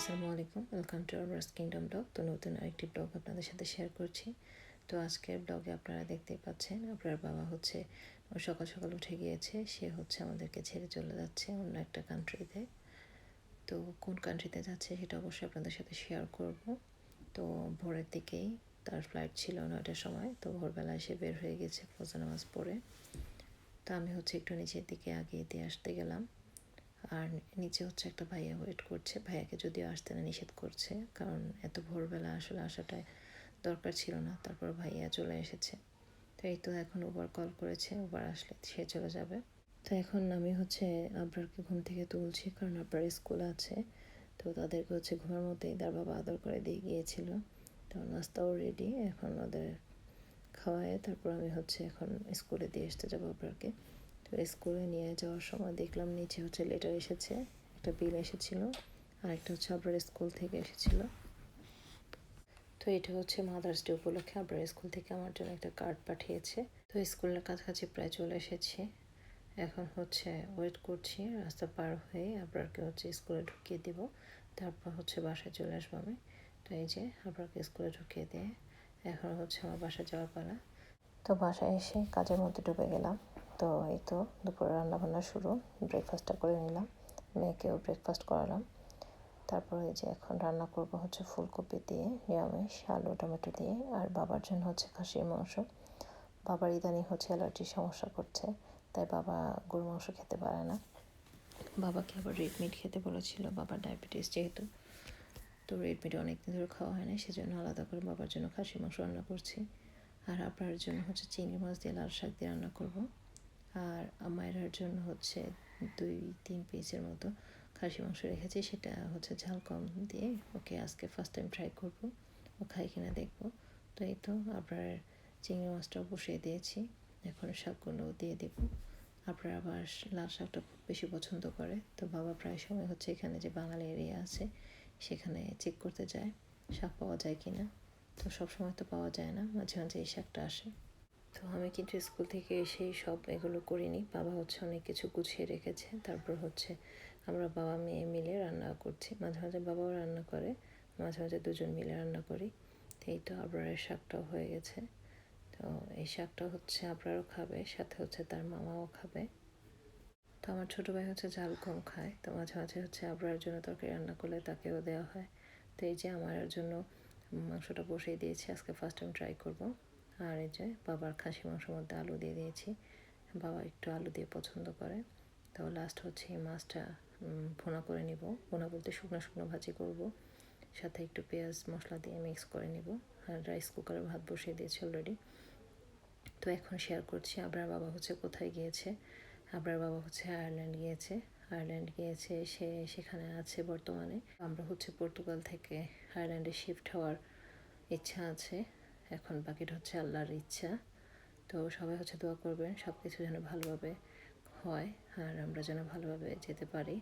আসসালামু আলাইকুম। Welcome to our kingdom blog তো নতুন আরেকটি ব্লগ আপনাদের সাথে শেয়ার করছি। তো আজকের ব্লগে আপনারা দেখতেই পাচ্ছেন, আপনার বাবা হচ্ছে সকাল সকাল উঠে গিয়েছে, সে হচ্ছে আমাদেরকে ছেড়ে চলে যাচ্ছে অন্য একটা কান্ট্রিতে তো। কোন কান্ট্রিতে যাচ্ছে সেটা অবশ্যই আপনাদের সাথে শেয়ার করব। তো ভোরের দিকেই তার ফ্লাইট ছিল নয়টার সময়, তো ভোরবেলায় সে বের হয়ে গেছে ফজর নামাজ পড়ে। তো আমি হচ্ছে একটু নিচের দিকে আগিয়ে দিয়ে আসতে গেলাম। আর নিচে হচ্ছে একটা ভাইয়া ওয়েট করছে। ভাইয়াকে যদিও আসতে না, নিষেধ করছে। কারণ এত ভোরবেলা আসলে আসাটাই দরকার ছিল না। তারপর ভাইয়া চলে এসেছে। তো এই তো এখন উবার কল করেছে। উবার আসলে সে চলে যাবে। তো এখন আমি হচ্ছে আবরারকে ঘুম থেকে তুলছি। কারণ আবরার স্কুল আছে। তো তাদেরকে হচ্ছে ঘুমের মধ্যেই তার বাবা আদর করে দিয়ে গিয়েছিল। তো নাস্তাও রেডি এখন ওদের খাওয়ায়। তারপর আমি হচ্ছে এখন স্কুলে দিয়ে আসতে যাব আবরারকে। তো স্কুলে নিয়ে যাওয়ার সময় দেখলাম নিচে হচ্ছে লেটার এসেছে, একটা বিল এসেছিল আর একটা হচ্ছে আবার স্কুল থেকে এসেছিল। তো এটা হচ্ছে মাদার্স ডে উপলক্ষে আবার স্কুল থেকে আমার জন্য একটা কার্ড পাঠিয়েছে। তো স্কুলের কাছাকাছি প্রায় চলে এসেছি। এখন হচ্ছে ওয়েট করছি, রাস্তা পার হয়ে আবরারকে হচ্ছে স্কুলে ঢুকিয়ে দিব। তারপর হচ্ছে বাসায় চলে আসব আমি। তো এই যে আবরারকে স্কুলে ঢুকিয়ে দিয়ে এখন হচ্ছে আমার বাসা যাওয়ার পালা। তো বাসায় এসে কাজের মধ্যে ডুবে গেলাম। তো এই তো দুপুরে রান্নাবান্না শুরু। ব্রেকফাস্টটা করে নিলাম, মেয়েকেও ব্রেকফাস্ট করালাম। তারপরে যে এখন রান্না করব হচ্ছে ফুলকপি দিয়ে, নিরামিষ, আলু, টমেটো দিয়ে। আর বাবার জন্য হচ্ছে খাসির মাংস। বাবার ইদানিং হচ্ছে অ্যালার্জির সমস্যা করছে, তাই বাবা গরু মাংস খেতে পারে না। বাবাকে আবার রেড মিট খেতে বলেছিল, বাবার ডায়াবেটিস যেহেতু। তো রেড মিট অনেকদিন ধরে খাওয়া হয় না সেজন্য আলাদা করে বাবার জন্য খাসির মাংস রান্না করছি। আর আপনার জন্য হচ্ছে চিংড়ি মাছ দিয়ে লাল শাক দিয়ে রান্না করব। আর মায়েরার জন্য হচ্ছে দুই, তিন পিসের মতো খাসি মাংস রেখেছি, সেটা হচ্ছে ঝাল কম দিয়ে ওকে আজকে ফার্স্ট টাইম ট্রাই করব। ও খাই কিনা দেখব। তো এই তো আপনার চিংড়ি মাছটাও বসিয়ে দিয়েছি। এখন শাকগুলো দিয়ে দেব। আপনার আবার লাল শাকটা খুব বেশি পছন্দ করে। তো বাবা প্রায় সময় হচ্ছে এখানে যে বাঙালি এরিয়া আছে, সেখানে চেক করতে যায়, শাক পাওয়া যায় কি না তো সবসময় তো পাওয়া যায় না, মাঝে মাঝে এই শাকটা আসে। তো আমি কিন্তু স্কুল থেকে এসেই সব এগুলো করিনি। বাবা হচ্ছে অনেক কিছু গুছিয়ে রেখেছে। তারপর হচ্ছে আমরা বাবা, মেয়ে মিলে রান্না করছি। মাঝে মাঝে বাবাও রান্না করে, মাঝে মাঝে দুজন মিলে রান্না করি। এই তো আবরারের শাকটাও হয়ে গেছে। তো এই শাকটা হচ্ছে আবরারও খাবে, সাথে হচ্ছে তার মামাও খাবে। তো আমার ছোটো ভাই হচ্ছে ঝাল কম খায়। তো মাঝে মাঝে হচ্ছে আবরার জন্য তরকারি রান্না করলে তাকেও দেওয়া হয়। তো এই যে আমার জন্য মাংসটা বসিয়ে দিয়েছি। আজকে ফার্স্ট টাইম ট্রাই করব। আর এই যে বাবার খাসি মাংসের মধ্যে আলু দিয়ে দিয়েছি। বাবা একটু আলু দিয়ে পছন্দ করে। তো লাস্ট হচ্ছে এই মাছটা ভুনা করে নিব। ভুনা বলতে শুকনো শুকনো ভাজি করব। সাথে একটু পেঁয়াজ মশলা দিয়ে মিক্স করে নিব। আর রাইস কুকারে ভাত বসিয়ে দিয়েছি অলরেডি তো এখন শেয়ার করছি আবার বাবা হচ্ছে কোথায় গিয়েছে? আবার বাবা হচ্ছে আয়ারল্যান্ড গিয়েছে। আয়ারল্যান্ড গিয়েছে, সে সেখানে আছে বর্তমানে। আমরা হচ্ছে পর্তুগাল থেকে আয়ারল্যান্ডে শিফট হওয়ার ইচ্ছা আছে। এখন বাকিটা হচ্ছে আল্লাহর ইচ্ছা। তো সবাই হচ্ছে দোয়া করবেন সব কিছু যেন ভালোভাবে হয় আর আমরা যেন ভালোভাবে যেতে পারি।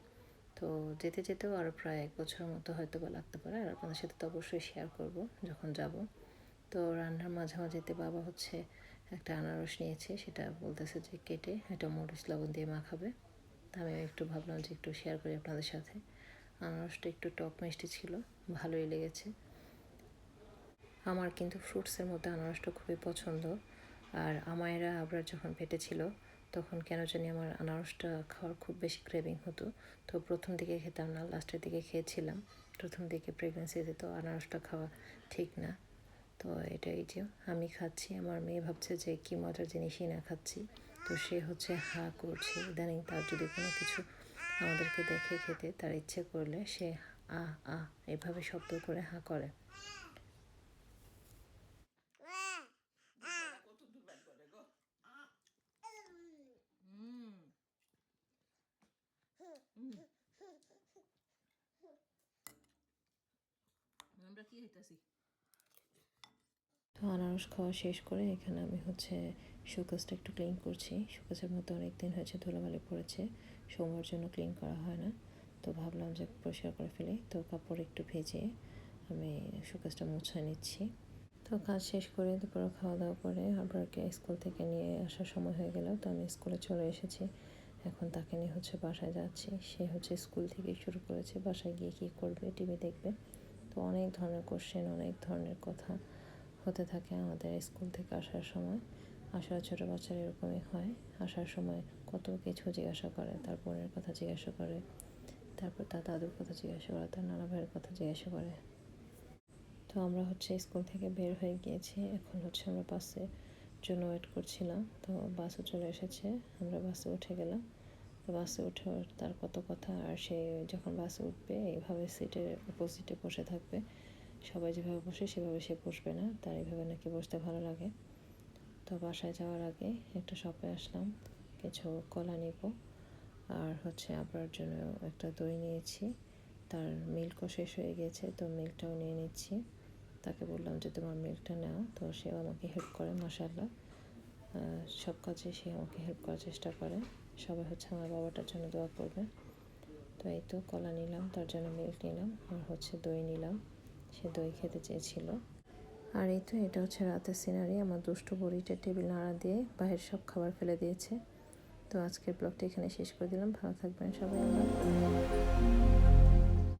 তো যেতে যেতেও আরও প্রায় এক বছরের মতো হয়তো বা লাগতে পারে আর আপনাদের সাথে তো অবশ্যই শেয়ার করব যখন যাব। তো রান্নার মাঝামাঝিতে বাবা হচ্ছে একটা আনারস নিয়েছে, সেটা বলতেছে যে কেটে এটা মরিচ লবণ দিয়ে মাখাবে। তা আমি একটু ভাবলাম যে একটু শেয়ার করি আপনাদের সাথে। আনারসটা একটু টক মিষ্টি ছিল, ভালোই লেগেছে। আমার কিন্তু ফ্রুটসের মধ্যে আনারসটা খুবই পছন্দ। আর আমায়রা আবার যখন পেটে ছিল, তখন কেন জানি আমার আনারসটা খাওয়ার খুব বেশি ক্রেভিং হতো। তো প্রথম দিকে খেতাম না লাস্টের দিকে খেয়েছিলাম। প্রথম দিকে প্রেগনেন্সিতে তো আনারসটা খাওয়া ঠিক না। তো এটাই যে আমি খাচ্ছি, আমার মেয়ে ভাবছে যে কী মজার জিনিসই না খাচ্ছি। তো সে হচ্ছে হা করছে। ইদানিং তার যদি কোনো কিছু আমাদেরকে দেখে খেতে তার ইচ্ছে করলে সে আ আ, এভাবে শব্দ করে হা করে। তো আনারস খাওয়া শেষ করে এখানে আমি হচ্ছে শোকেসটা একটু ক্লিন করছি। শোকেসের মধ্যে অনেক দিন হয়েছে, ধুলোবালি পড়েছে। সোমবার জন্য ক্লিন করা হয় না। তো ভাবলাম যে পরিষ্কার করে ফেলি। তো কাপড় একটু ভেজে আমি শোকেসটা মুছে নিচ্ছি। তো কাজ শেষ করে দুপুরে খাওয়া দাওয়া করে আবারকে স্কুল থেকে নিয়ে আসার সময় হয়ে গেল। তো আমি স্কুলে চলে এসেছি। এখন তাকে নিয়ে হচ্ছে বাসায় যাচ্ছি। সে হচ্ছে স্কুল থেকে শুরু করেছে, বাসায় গিয়ে কী করবে টিভি দেখবে। তো অনেক ধরনের কোশ্চেন অনেক ধরনের কথা হতে থাকে আমাদের স্কুল থেকে আসার সময়। আসার ছোটো বাচ্চারা এরকমই হয়। আসার সময় কত কিছু জিজ্ঞাসা করে, তার বোনের কথা জিজ্ঞাসা করে, তারপর তার দাদুর কথা জিজ্ঞাসা করে, তার নানা ভাইয়ের কথা জিজ্ঞাসা করে। তো আমরা হচ্ছে স্কুল থেকে বের হয়ে গিয়েছি। এখন হচ্ছে আমরা বাসের জন্য ওয়েট করছিলাম, তো বাসও চলে এসেছে, আমরা বাসে উঠে গেলাম। তো বাসে উঠে তার কত কথা, আর সে যখন বাসে উঠবে, এইভাবে সিটের অপোজিটে বসে থাকবে। সবাই যেভাবে বসে, সেভাবে সে বসবে না, তার এইভাবে নাকি বসতে ভালো লাগে। তো বাসায় যাওয়ার আগে একটা শপে আসলাম, কিছু কলা নিব, আর হচ্ছে আপনার জন্য একটা দই নিয়েছি। তার মিল্কও শেষ হয়ে গেছে, তো মিল্কটাও নিয়ে নিচ্ছি। তাকে বললাম যে, তোমার মিল্কটা নাও। তো সেও আমাকে হেল্প করে মাসাল্লাহ সব কাজে সে আমাকে হেল্প করার চেষ্টা করে। সবাই হচ্ছে আমার বাবাটার জন্য দোয়া করবে। তো এই তো কলা নিলাম, তার জন্য মিল্ক নিলাম, আর হচ্ছে দই নিলাম। সে দই খেতে চেয়েছিল। আর এই তো এটা হচ্ছে রাতের সিনারি আমার দুষ্টু বড়িটা টেবিল নাড়া দিয়ে বাইরের সব খাবার ফেলে দিয়েছে। তো আজকের ব্লগটা এখানে শেষ করে দিলাম, ভালো থাকবেন সবাই।